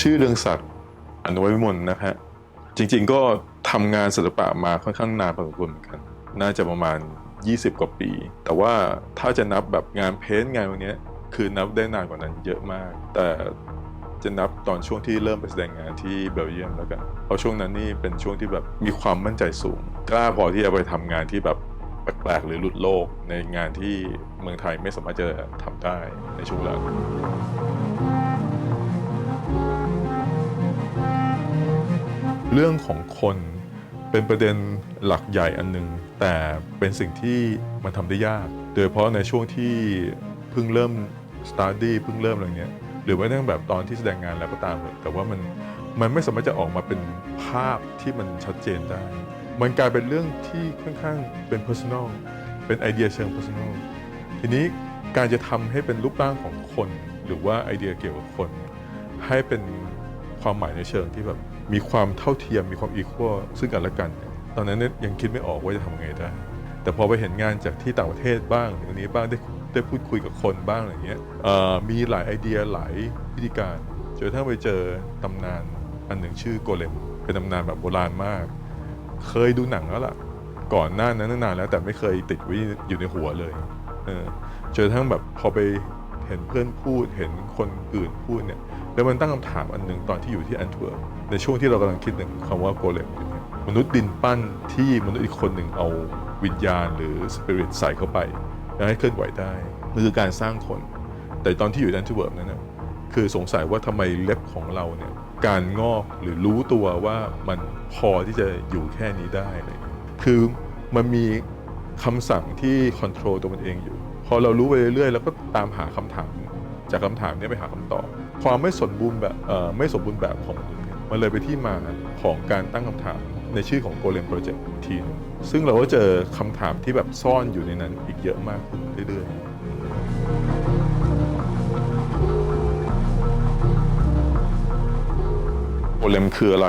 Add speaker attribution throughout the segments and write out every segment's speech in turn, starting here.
Speaker 1: ชื่อเรืองศักดิ์อนุวิมลนะฮะจริงๆก็ทำงานศิลปะมาค่อนข้างนานพอสมควรเหมือนกัน น่าจะประมาณ 20 กว่าปี แต่ว่าถ้าจะนับแบบงานเพ้นท์งานพวกนี้คือนับได้นานกว่านั้นเยอะมาก แต่จะนับตอนช่วงที่เริ่มไปแสดงงานที่เบลเยียมแล้วกัน เพราะช่วงนั้นนี่เป็นช่วงที่แบบมีความมั่นใจสูง กล้าพอที่จะไปทำงานที่แบบแปลกๆหรือหลุดโลกในงานที่เมืองไทยไม่สามารถจะทำได้ในช่วงแรก เรื่องของคนเป็นประเด็นหลักใหญ่อันหนึ่งแต่เป็นสิ่งที่มันทำได้ยาก โดยเฉพาะในช่วงที่เพิ่งเริ่ม study เพิ่งเริ่มอะไรเงี้ยหรือว่าตั้งแบบตอนที่แสดงงานแล้วก็ตามแต่ว่ามันมันไม่สามารถจะออกมาเป็นภาพที่มันชัดเจนได้ มันกลายเป็นเรื่องที่ค่อนข้างเป็น personal เป็นไอเดียเชิง personal ทีนี้การจะทำให้เป็นรูปร่างของคน หรือว่าไอเดียเกี่ยวกับคน ให้เป็นความหมายในเชิงที่แบบ มีความเท่าเทียมมีความอีควอซึ่งกันและกัน ตอนนั้นยังคิดไม่ออกว่าจะทำไงได้ แต่พอไปเห็นงานจากที่ต่างประเทศบ้างหรืออันนี้บ้างได้ได้พูดคุยกับคนบ้างอะไรเงี้ยมีหลายไอเดียหลายวิธีการจนกระทั่งไปเจอตำนานอันหนึ่งชื่อโกเลม เป็นตำนานแบบโบราณมาก เคยดูหนังแล้วล่ะ ก่อนหน้านั้นนานแล้วแต่ไม่เคยติดไว้อยู่ในหัวเลยเออจนกระทั่งแบบพอไป เห็นเพื่อนพูด เห็นคนอื่นพูดเนี่ย แล้วมันตั้งคำถามอันหนึ่งตอนที่อยู่ที่แอนทเวิร์ปในช่วงที่เรากำลังคิดถึงคำว่าโกเลมอยู่เนี่ยมนุษย์ดินปั้นที่มนุษย์อีกคนหนึ่งเอาวิญญาณหรือสปิริตใส่เข้าไปแล้วให้เคลื่อนไหวได้มันคือการสร้างคน แต่ตอนที่อยู่แอนทเวิร์ปนั้นนะคือสงสัยว่าทำไมเล็บของเราเนี่ยการงอกหรือรู้ตัวว่ามันพอที่จะอยู่แค่นี้ได้เลย คือมันมีคำสั่งที่คอนโทรลตัวมันเองอยู่ พอเรารู้ไปเรื่อยๆแล้วก็ตามหาคำถาม จากคำถามนี้ไปหาคำตอบ ความไม่สมบูรณ์แบบไม่สมบูรณ์แบบของมนุษย์เนี่ยมันเลยไปที่มาของการตั้งคำถามในชื่อของ Golem Project อีกทีนึงซึ่งเราก็เจอคำถามที่แบบซ่อนอยู่ในนั้นอีกเยอะมากขึ้นเรื่อยๆโกเลมคืออะไร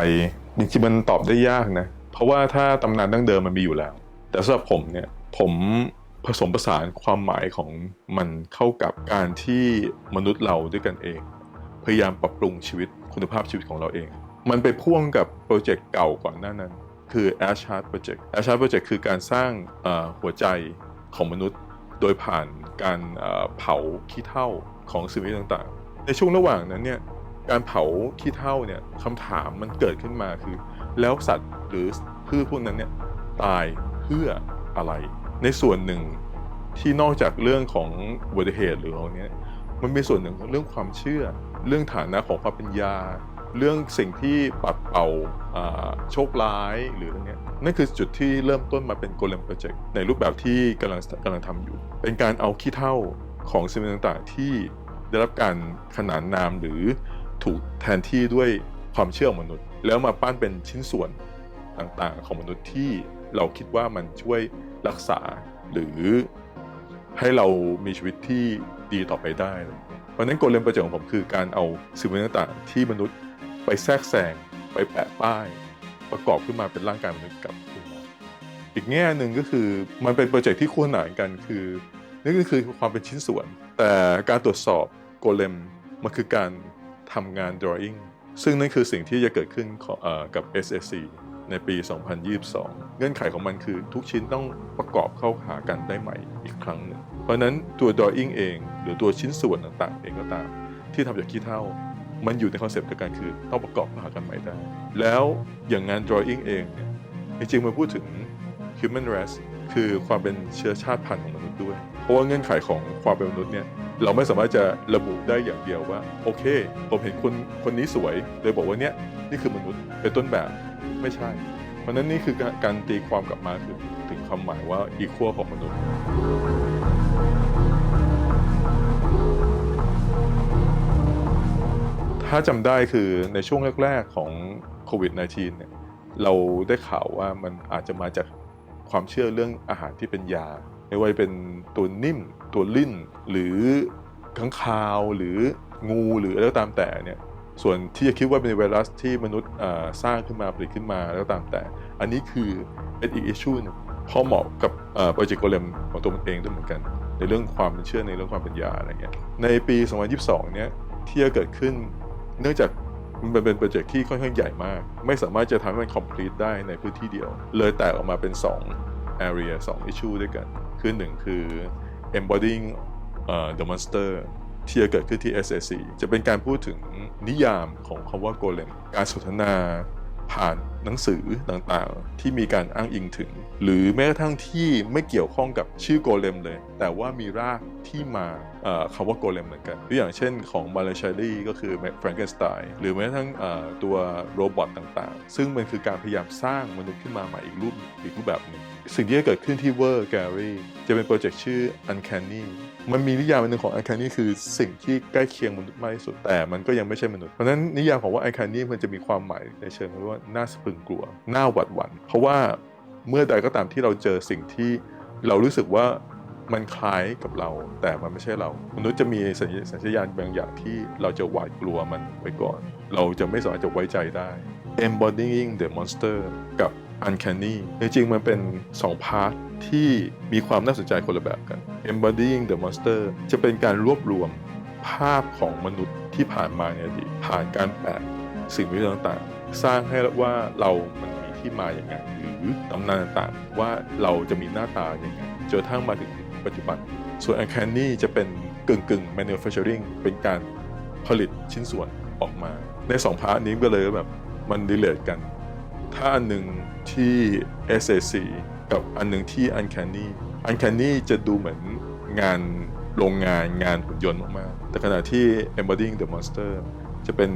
Speaker 1: จริงๆมันตอบได้ยากนะ เพราะว่าถ้าตำนานดั้งเดิมมันมีอยู่แล้ว แต่สำหรับผมเนี่ย ผม ผสมผสานความหมายของมันเข้ากับการที่มนุษย์เราด้วยกันเอง พยายามปรับปรุงชีวิตคุณภาพชีวิตของเราเอง มันไปพ่วงกับโปรเจกต์เก่าก่อนหน้านั้น คือ Ash Heart Project Ash Heart Project คือการสร้างหัวใจของมนุษย์โดยผ่านการเผาขี้เถ้าของสิ่งมีตต่างๆ ในช่วงระหว่างนั้นเนี่ยการเผาขี้เถ้าเนี่ยคำถามมันเกิดขึ้นมาคือ แล้วสัตว์หรือพืชพวกนั้นเนี่ยตายเพื่ออะไร ในส่วนหนึ่งที่นอกจากเรื่องของอุบัติเหตุหรืออะไรเนี้ยมันมีส่วนหนึ่งของเรื่องความเชื่อ เรื่องฐานะของความเป็นยา เรื่องสิ่งที่ปัดเป่าโชคร้ายหรืออะไรเงี้ยนั่นคือจุดที่เริ่มต้นมาเป็นโกล e m มโปรเจกต์ในรูปแบบที่กำลังกำลังทำอยู่ เป็นการเอาขี้เถ้าของสิ่งต่างๆ ที่ได้รับการขนานนามหรือถูกแทนที่ด้วยความเชื่อของมนุษย์ แล้วมาปั้นเป็นชิ้นส่วนต่างๆ ของมนุษย์ที่เราคิดว่ามันช่วย รักษา หรือให้เรามีชีวิตที่ดีต่อไปได้เพราะนั้นโกลเลมประเจกของผมคือการเอาสิ่งต่างๆที่มนุษย์ไปแทรกแซงไปแปะป้าย ประกอบขึ้นมาเป็นร่างกายมนุษย์กลับขึ้นมาอีกแง่หนึ่งก็คือมันเป็นโปรเจกต์ที่คู่ขนานกันคือนั่นก็คือความเป็นชิ้นส่วน แต่การตรวจสอบโกลเลมมันคือการทำงาน drawing ซึ่งนั่นคือสิ่งที่จะเกิดขึ้นของเออกับ SSC ในปี 2022 เงื่อนไขของมันคือทุกชิ้นต้องประกอบเข้าหากันได้ใหม่อีกครั้งหนึ่ง เพราะนั้นตัว drawing เอง หรือตัวชิ้นส่วนต่างๆ เองก็ตาม ที่ทำจากขี้เถ้ามันอยู่ในคอนเซปต์เดียวกันคือต้องประกอบเข้าหากันใหม่ได้ แล้วอย่างงาน drawing เองเนี่ยจริงๆมันพูดถึง human race คือความเป็นเชื้อชาติพันธุ์ของมนุษย์ด้วย เพราะว่าเงื่อนไขของความเป็นมนุษย์เนี่ยเราไม่สามารถจะระบุได้อย่างเดียวว่า โอเค ผมเห็นคนคนนี้สวยเลยบอกว่าเนี่ยนี่คือมนุษย์เป็นต้นแบบ ไม่ใช่ เพราะนั้นนี่คือการตีความกลับมาถึงถึงความหมายว่าอีคัวของมนุษย์ถ้าจำได้คือในช่วงแรก ๆ ของโควิด -19 เนี่ยเราได้ข่าวว่ามันอาจจะมาจากความเชื่อเรื่องอาหารที่เป็นยา ไม่ว่าเป็นตัวนิ่ม ตัวลิ่น หรือข้างคาวหรืองูหรืออะไรก็ตามแต่เนี่ย ส่วนที่จะคิดว่าเป็นไวรัสที่มนุษย์สร้างขึ้นมาผลิตขึ้นมาแล้วตามแต่ อันนี้คือเป็นอีกอิชชูนึงเพราะเหมาะกับโปรเจกต์โกเลมของตัวมันเองด้วยเหมือนกัน ในเรื่องความเชื่อในเรื่องความป็นยาอะไรเงี้ยในปี 2022 เนี่ยที่จะเกิดขึ้นเนื่องจากมันเป็นโปรเจกต์ที่ค่อนข้างใหญ่มาก ไม่สามารถจะทำให้มัน complete ได้ในพื้นที่เดียว เลยแตกออกมาเป็น 2 area 2 issue ด้วยกัน คือหนึ่งคือ embodying เอ่อ the monster ที่จะเกิดขึ้นที่ SAC จะเป็นการพูดถึงนิยามของคำว่าโกเลม การสนทนาผ่าน หนังสือต่างๆ ที่มีการอ้างอิงถึง หรือแม้กระทั่งที่ไม่เกี่ยวข้องกับชื่อโกเลมเลย แต่ว่ามีรากที่มาคำว่าโกเลมเหมือนกันตัวอย่างเช่นของมาเลชัยลีก็คือแฟรงเกนสไตน์หรือแม้กระทั่งตัวโรบอทต่างๆ ซึ่งมันคือการพยายามสร้างมนุษย์ขึ้นมาใหม่อีกรูปอีกรูปแบบหนึงสิ่งที่จะเกิดขึ้นที่เวอร์แกรี่จะเป็นโปรเจกต์ชื่อ Uncanny มันมีนิยามหนึ่งของ Uncanny คือสิ่งที่ใกล้เคียงมนุษย์มากที่สุดแต่มันก็ยังไม่ใช่มนุษย์ เพราะนั้นนิยามของว่า Uncanny มันจะมีความหมายในเชิงว่าน่าสะพรึงกลัวน่าหวาดหวั่นเพราะว่าเมื่อใดก็ตามที่เราเจอสิ่งที่เรารู้สึกว่ามันคล้ายกับเรา แต่มันไม่ใช่เรา มนุษย์จะมีสัญสญชาตญาณบางอย่างที่เราจะหวาดกลัวมันไว้ก่อน เราจะไม่สามารถจะไว้ใจได้ embodying the monster กับ uncanny จริงๆมันเป็น 2 พาร์ทที่มีความน่าสนใจคนละแบบกัน embodying the monster จะเป็นการรวบรวมภาพของมนุษย์ที่ผ่านมาในอดีตผ่านการแปะ สิ่งวิต่างๆ สร้างให้ว่าเรามันมีที่มาอย่างไงหรือตำนานต่างๆ ว่าเราจะมีหน้าตาอย่างไงจนทั่งมาถึงปัจจุบัน ส่วน uncanny จะเป็นกึ่งกึ่งๆ manufacturing เป็นการผลิตชิ้นส่วนออกมา ในสองพาร์ทนี้ก็เลยแบบมันดีเลทกัน ถ้าอันหนึ่งที่ SAC กับอันหนึ่งที่ Uncanny Uncanny จะดูเหมือนงานโรงงานงานหุ่นยนต์มากๆ แต่ขณะที่ Embodying the Monster จะเป็น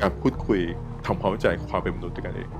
Speaker 1: การพูดคุยทำความเข้าใจความเป็นมนุษย์ด้วยกันเอง